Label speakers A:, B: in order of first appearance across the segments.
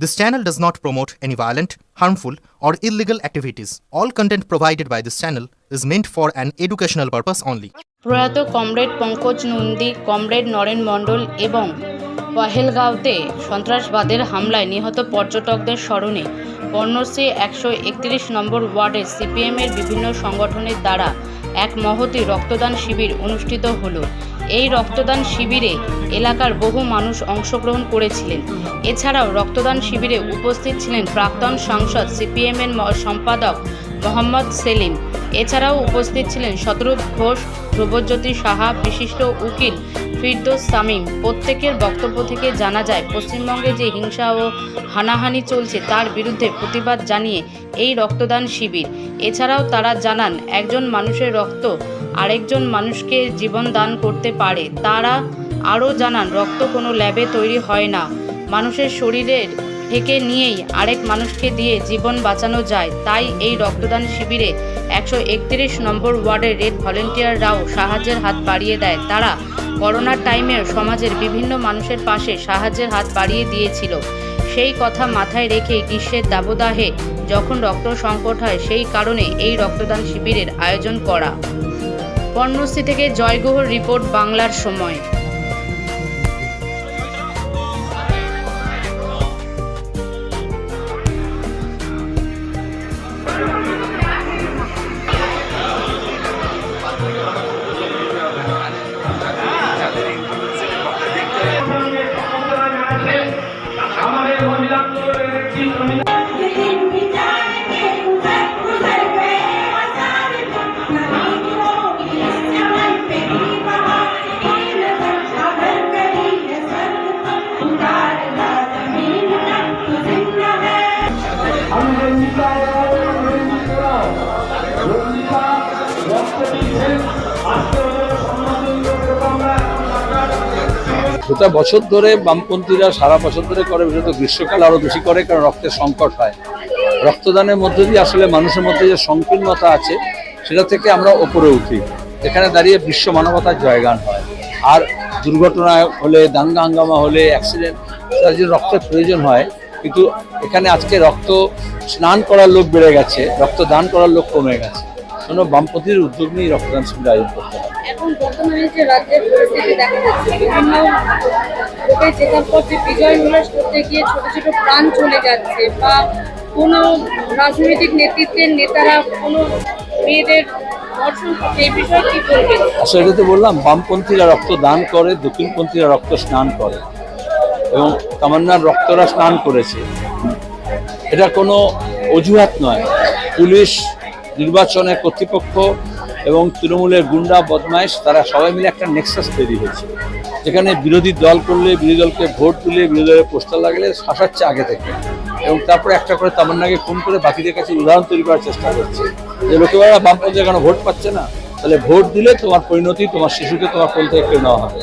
A: This channel does not promote any violent, harmful, or illegal activities. All content provided by this channel is meant for an educational purpose only.
B: প্রয়াত comrade Pankaj Nandi comrade Naren মণ্ডল এবং পহেলগাঁওতে সন্ত্রাসবাদের হামলায় নিহত পর্যটকদের স্মরণে বর্ণশ্রী একশো একত্রিশ নম্বর ওয়ার্ডের সিপিএমের বিভিন্ন সংগঠনের দ্বারা এক মহতি রক্তদান শিবির অনুষ্ঠিত হলো এই রক্তদান শিবিরে এলাকার বহু মানুষ অংশগ্রহণ করেছিলেন। এছাড়াও রক্তদান শিবিরে উপস্থিত ছিলেন প্রাক্তন সাংসদ, সিপিএমের সম্পাদক মোহাম্মদ সেলিম। এছাড়াও উপস্থিত ছিলেন শতরূপ ঘোষ, ধ্রুবজ্যোতি সাহা, বিশিষ্ট উকিল ফিরদোস সামিম প্রত্যেকের বক্তব্য থেকে জানা যায়, পশ্চিমবঙ্গে যে হিংসা ও হানাহানি চলছে তার বিরুদ্ধে প্রতিবাদ জানিয়ে এই রক্তদান শিবির। এছাড়াও তারা জানান, একজন মানুষের রক্ত আরেকজন মানুষকে জীবন দান করতে পারে, তারা আরও জানান, রক্ত কোনো ল্যাবে তৈরি হয় না। মানুষের শরীরের থেকে নিয়েই আরেক মানুষকে দিয়ে জীবন বাঁচানো যায়। তাই এই রক্তদান শিবিরে একশো একত্রিশ নম্বর ওয়ার্ডের রেড ভলেন্টিয়াররাও সাহায্যের হাত বাড়িয়ে দেয়। তারা করোনার টাইমের সমাজের বিভিন্ন মানুষের পাশে সাহায্যের হাত বাড়িয়ে দিয়েছিল। সেই কথা মাথায় রেখে গ্রীষ্মের দাবদাহে যখন রক্ত সংকট হয়, সেই কারণে এই রক্তদান শিবিরের আয়োজন করা। পর্ণশ্রী থেকে জয়গুহর রিপোর্ট বাংলার সময়।
C: গোটা বছর ধরে বামপন্থীরা সারা বছর ধরে করে, বিশেষত গ্রীষ্মকাল আরও বেশি করে কারণ রক্তের সংকট হয়। রক্তদানের মধ্যে দিয়ে আসলে মানুষের মধ্যে যে সংকীর্ণতা আছে, সেটা থেকে আমরা ওপরে উঠি। এখানে দাঁড়িয়ে বিশ্ব মানবতার জয়গান হয়। আর দুর্ঘটনা হলে, দাঙ্গা হাঙ্গামা হলে অ্যাক্সিডেন্ট তার যে রক্তের প্রয়োজন হয়, কিন্তু এখানে আজকে রক্ত স্নান করার লোক বেড়ে গেছে রক্ত দান করার লোক কমে গেছে। কোনো বামপন্থীর উদ্যোগ নিয়ে রক্তদান শিবির আয়োজন করতে হবে
D: এখন বর্তমানে যে রাজ্যের পরিস্থিতি দেখা যাচ্ছে বিভিন্ন ভোটে জেতার পর যে বিজয় উল্লাস করতে গিয়ে ছোট ছোট প্রাণ চলে যাচ্ছে বা কোনো রাজনৈতিক নেতৃত্বের নেতারা কোনো মেয়েদের
C: আসলে এটা তো বললাম বামপন্থীরা রক্ত দান করে দক্ষিণপন্থীরা রক্ত স্নান করে এবং তামান্নার রক্তরা স্নান করেছে। এটা কোনো অজুহাত নয়। পুলিশ নির্বাচনের কর্তৃপক্ষ এবং তৃণমূলের গুন্ডা, বদমাইশ, তারা সবাই মিলে একটা নেক্সাস তৈরি হয়েছে। যেখানে বিরোধী দল করলে, বিরোধী দলকে ভোট দিলে, বিরোধী দলের পোস্টার লাগলে শাসাচ্ছে আগে থেকে। এবং তারপরে একটা করে তামান্নাকে খুন করে বাকিদের কাছে উদাহরণ তৈরি করার চেষ্টা করছে। যে লোকেরা বামপন্থী কেন ভোট পাচ্ছে না? তাহলে ভোট দিলে তোমার পরিণতি, তোমার শিশুকে তোমার কোল থেকে নেওয়া হবে।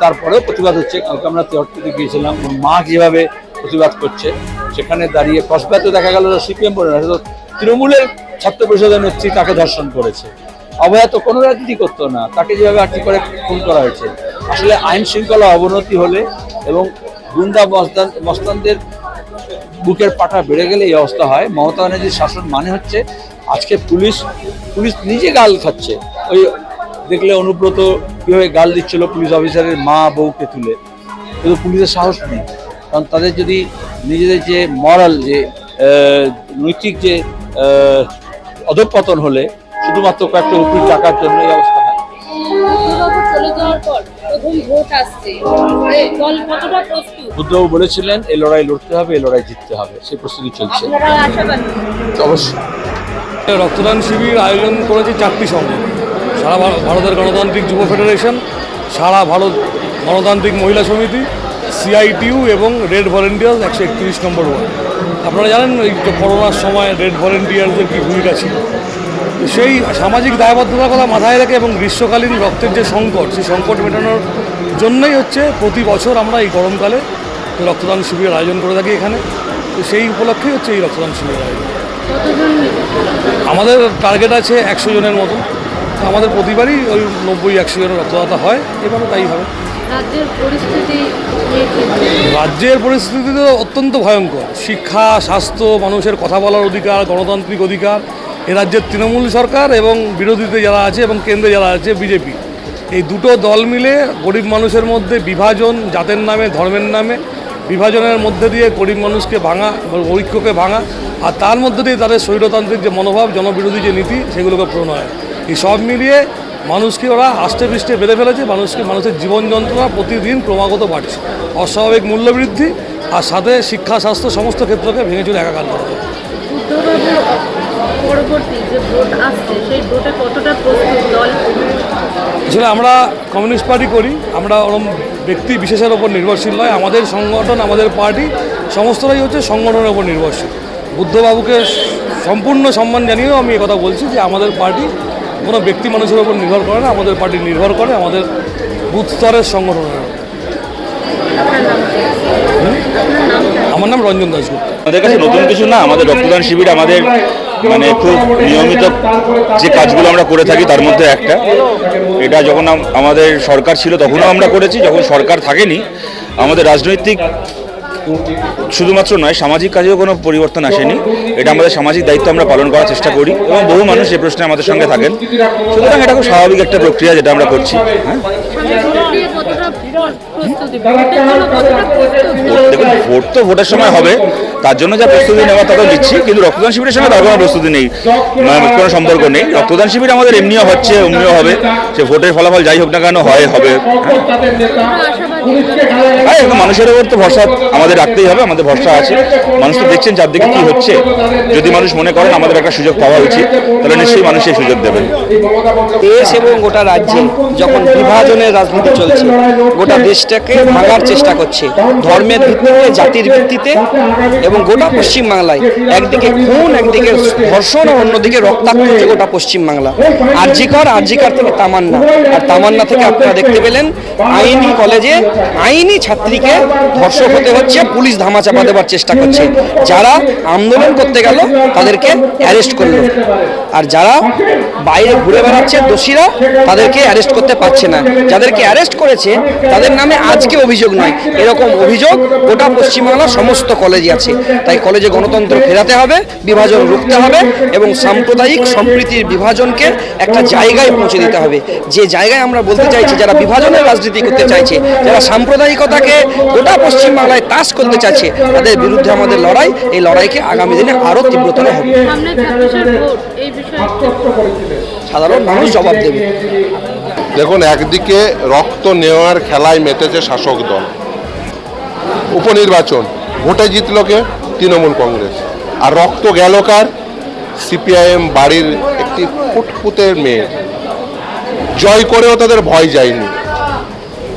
C: তারপরেও প্রতিবাদ হচ্ছে। কালকে আমরা তেহট্টিতে গিয়েছিলাম মা যেভাবে প্রতিবাদ করছে, সেখানে দাঁড়িয়ে কসবাতে দেখা গেল সিপিএম বলে তৃণমূলের ছাত্র পরিষদের নেত্রী তাকে ধর্ষণ করেছে। অভয়া তো কোনো রাজনীতি করতো না, তাকে যেভাবে আর্টি করে খুন করা হয়েছে। আসলে আইন শৃঙ্খলা অবনতি হলে এবং গুন্ডা মস্তান মস্তানদের বুকের পাটা বেড়ে গেলে এই অবস্থা হয়। মমতা ব্যানার্জির শাসন মানে হচ্ছে আজকে পুলিশ পুলিশ নিজে গাল খাচ্ছে। ওই দেখলে অনুব্রত কীভাবে গাল দিচ্ছিল পুলিশ অফিসারের মা বউকে তুলে। কিন্তু পুলিশের সাহস নেই। কারণ তাদের যদি নিজেদের যে মরাল যে নৈতিক যে অধঃপতন হলে শুধুমাত্র কয়েকটা উকিল টাকার জন্য এই অবস্থা হয়।
D: দুর্গাপুর চলে যাওয়ার পর প্রথম ভোট আসছে। দল কতটা প্রস্তুত?
C: বুদ্ধবাবু বলেছিলেন এই লড়াই লড়তে হবে এই লড়াই জিততে হবে। সেই প্রস্তুতি চলছে। অবশ্যই।
E: রক্তদান শিবির আয়োজন করেছে চারটি সংঘ। সারা ভার- ভারতের গণতান্ত্রিক যুব ফেডারেশন সারা ভারত গণতান্ত্রিক মহিলা সমিতি সিআইটিউ এবং রেড ভলেন্টিয়ার্স একশো একত্রিশ নম্বর ওয়ার্ড। আপনারা জানেন ওই করোনার সময় রেড ভলেন্টিয়ার্সদের কী ভূমিকা ছিল? সেই সামাজিক দায়বদ্ধতার কথা মাথায় রেখে এবং গ্রীষ্মকালীন রক্তের যে সংকট সেই সংকট মেটানোর জন্যই হচ্ছে প্রতি বছর আমরা এই গরমকালে রক্তদান শিবিরের আয়োজন করে থাকি এখানে। তো সেই উপলক্ষেই হচ্ছে এই রক্তদান শিবিরের আয়োজন। আমাদের টার্গেট আছে একশো জনের মতো। আমাদের প্রতিবারই ওই নব্বই একশো জনের রক্তদাতা হয়। এবারও তাই হবে।
D: রাজ্যের পরিস্থিতি?
E: রাজ্যের পরিস্থিতি তো অত্যন্ত ভয়ঙ্কর। শিক্ষা, স্বাস্থ্য, মানুষের কথা বলার অধিকার, গণতান্ত্রিক অধিকার, এ রাজ্যের তৃণমূল সরকার এবং বিরোধীতে যারা আছে এবং কেন্দ্রে যারা আছে, বিজেপি। এই দুটো দল মিলে গরিব মানুষের মধ্যে বিভাজন, জাতের নামে, ধর্মের নামে, বিভাজনের মধ্যে দিয়ে গরিব মানুষকে ভাঙা, ঐক্যকে ভাঙা, আর তার মধ্যে দিয়ে তাদের স্বৈরতান্ত্রিক যে মনোভাব, জনবিরোধী যে নীতি, সেগুলোকে প্রণয়। এই সব মিলিয়ে মানুষকে ওরা আষ্টে পৃষ্ঠে বেঁধে ফেলেছে মানুষকে মানুষের জীবন যন্ত্রণা প্রতিদিন ক্রমাগত বাড়ছে। অস্বাভাবিক মূল্যবৃদ্ধি আর সাথে শিক্ষা স্বাস্থ্য সমস্ত ক্ষেত্রকে ভেঙে চুরে একাকার করা। আসলে আমরা কমিউনিস্ট পার্টি করি আমরা ওরম ব্যক্তি বিশেষের ওপর নির্ভরশীল নয় আমাদের সংগঠন আমাদের পার্টি সমস্তটাই হচ্ছে সংগঠনের ওপর নির্ভরশীল। বুদ্ধবাবুকে সম্পূর্ণ সম্মান জানিয়েও আমি কথা বলছি যে আমাদের পার্টি কোনো ব্যক্তি মানুষের ওপর নির্ভর করে না, আমাদের পার্টি নির্ভর করে, আমাদের বুথ স্তরের সংগঠনের আমার নাম রঞ্জন দাসগুপ্ত
F: আমাদের কাছে নতুন কিছু না, আমাদের রক্তদান শিবির আমাদের মানে খুব নিয়মিত যে কাজগুলো আমরা করে থাকি তার মধ্যে একটা। এটা যখন আমাদের সরকার ছিল তখনও আমরা করেছি, যখন সরকার থাকেনি, আমাদের রাজনৈতিক শুধুমাত্র নয়, সামাজিক কাজেও কোনো পরিবর্তন আসেনি। এটা আমাদের সামাজিক দায়িত্ব, আমরা পালন করার চেষ্টা করি এবং বহু মানুষ এই প্রশ্নে আমাদের সঙ্গে থাকেন। সুতরাং এটা খুব স্বাভাবিক একটা প্রক্রিয়া যেটা আমরা করছি। হ্যাঁ? দেখুন, ভোট তো ভোটের সময় হবে, তার জন্য যা প্রস্তুতি নেওয়া তাও দিচ্ছি কিন্তু রক্তদান শিবিরের সঙ্গে তার কোনো প্রস্তুতি নেই। মানে কোনো সম্পর্ক নেই। রক্তদান শিবির আমাদের এমনিও হচ্ছে এমনিও হবে। সে ভোটের ফলাফল যাই হোক না কেন, হয়, হবে। হ্যাঁ। মানুষের ওপর তো ভরসা আমাদের রাখতেই হবে, আমাদের ভরসা আছে। মানুষ তো দেখছেন চারদিকে কি হচ্ছে। যদি মানুষ মনে করেন আমাদের একটা সুযোগ পাওয়া উচিত, তাহলে নিশ্চয়ই মানুষ সেই সুযোগ দেবেন
G: দেশ এবং গোটা রাজ্যে যখন বিভাজনের রাজনীতি চলছে, গোটা দেশটাকে ভাঙার চেষ্টা করছে। ধর্মের ভিত্তিতে, জাতির ভিত্তিতে এবং গোটা পশ্চিমবাংলায়। একদিকে খুন, একদিকে ধর্ষণ অন্যদিকে রক্তাক্ত হচ্ছে গোটা পশ্চিমবাংলা। আরজিকর আরজিকর থেকে তামান্না। আর তামান্না থেকে আপনারা দেখতে পেলেন, আইনি কলেজে আইনি ছাত্রীকে ধর্ষক হতে হচ্ছে, পুলিশ ধামাচাপা দেওয়ার চেষ্টা করছে। যারা আন্দোলন করতে গেল, তাদেরকে অ্যারেস্ট করল। আর যারা বাইরে ঘুরে বেড়াচ্ছে দোষীরা, তাদেরকে অ্যারেস্ট করতে পারছে না। যাদেরকে অ্যারেস্ট করেছে, তাদের নামে আজকে অভিযোগ নয়। এরকম অভিযোগ গোটা পশ্চিমবাংলার সমস্ত কলেজে আছে। তাই কলেজে গণতন্ত্র ফেরাতে হবে, বিভাজন রুখতে হবে এবং সাম্প্রদায়িক সম্প্রীতির বিভাজনকে একটা জায়গায় পৌঁছে দিতে হবে। যে জায়গায় আমরা বলতে চাইছি, যারা বিভাজনের রাজনীতি করতে চাইছে, যারা সাম্প্রদায়িকতাকে গোটা পশ্চিমবাংলায় তাস করতে চাইছে। তাদের বিরুদ্ধে আমাদের লড়াই এই লড়াইকে আগামী দিনে আরও তীব্রতর হবে।
D: সামনে ছাব্বিশের ভোট এই বিষয়ে
G: সাধারণ মানুষ জবাব দেবে।
H: দেখুন একদিকে রক্ত নেওয়ার খেলায় মেতেছে শাসক দল। উপনির্বাচন ভোটে জিতল কে? তৃণমূল কংগ্রেস। আর রক্ত গেল কার? সিপিআইএম বাড়ির একটি ফুটফুতের মেয়ে। জয় করেও তাদের ভয় যায়নি।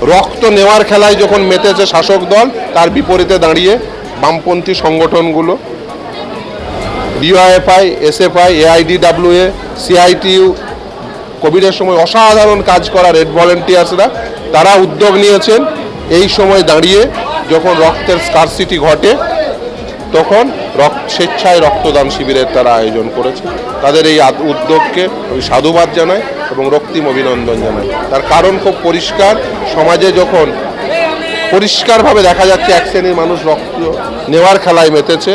H: রক্ত নেওয়ার খেলায় যখন মেতেছে শাসক দল, তার বিপরীতে দাঁড়িয়ে বামপন্থী সংগঠনগুলো, ডিওয়াইএফআই, এসএফআই এআইডিডাব্লিউএ সিআইটিউ, কোভিডের সময় অসাধারণ কাজ করা রেড ভলেন্টিয়ার্সরা, তারা উদ্যোগ নিয়েছেন। এই সময় দাঁড়িয়ে যখন রক্তের স্কারসিটি ঘটে তখন রক্ত, স্বেচ্ছায় রক্তদান শিবিরের তারা আয়োজন করেছে। তাদের এই উদ্যোগকে আমি সাধুবাদ জানাই এবং রক্তিম অভিনন্দন জানাই। তার কারণ খুব পরিষ্কার, সমাজে যখন পরিষ্কারভাবে দেখা যাচ্ছে, এক শ্রেণির মানুষ রক্ত নেওয়ার খেলায় মেতেছে,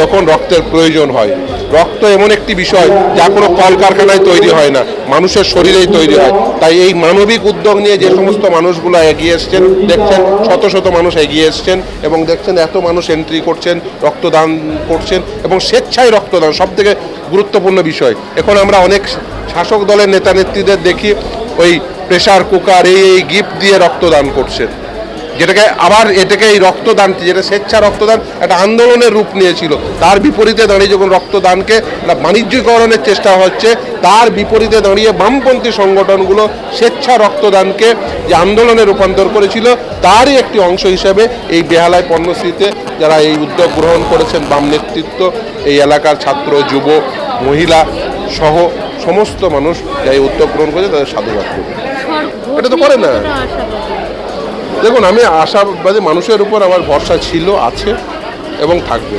H: তখন রক্তের প্রয়োজন হয়। রক্ত এমন একটি বিষয় যা কোনো কলকারখানায় তৈরি হয় না, মানুষের শরীরেই তৈরি হয়। তাই এই মানবিক উদ্যোগ নিয়ে যে সমস্ত মানুষগুলো এগিয়ে এসছেন, দেখছেন, শত শত মানুষ এগিয়ে এসছেন এবং দেখছেন এত মানুষ এন্ট্রি করছেন, রক্তদান করছেন এবং স্বেচ্ছায় রক্তদান সব থেকে গুরুত্বপূর্ণ বিষয়। এখন আমরা অনেক শাসক দলের নেতা নেত্রীদের দেখি, ওই প্রেশার কুকার এই এই গিফট দিয়ে রক্তদান করছেন। যেটাকে আবার এটাকে এই রক্তদান যেটা স্বেচ্ছা রক্তদান একটা আন্দোলনের রূপ নিয়েছিল। তার বিপরীতে দাঁড়িয়ে যখন রক্তদানকে একটা বাণিজ্যিকরণের চেষ্টা হচ্ছে তার বিপরীতে দাঁড়িয়ে বামপন্থী সংগঠনগুলো স্বেচ্ছা রক্তদানকে যে আন্দোলনে রূপান্তর করেছিল তারই একটি অংশ হিসেবে এই বেহালায় পণ্যশ্রীতে যারা এই উদ্যোগ গ্রহণ করেছেন বাম নেতৃত্ব এই এলাকার ছাত্র যুব মহিলা সহ সমস্ত মানুষ যারা এই উদ্যোগ গ্রহণ করেছে তাদের সাধুবাদ করবে এটা তো করে না। দেখুন আমি আশাবাদী মানুষের উপর আমার ভরসা ছিল আছে এবং থাকবে।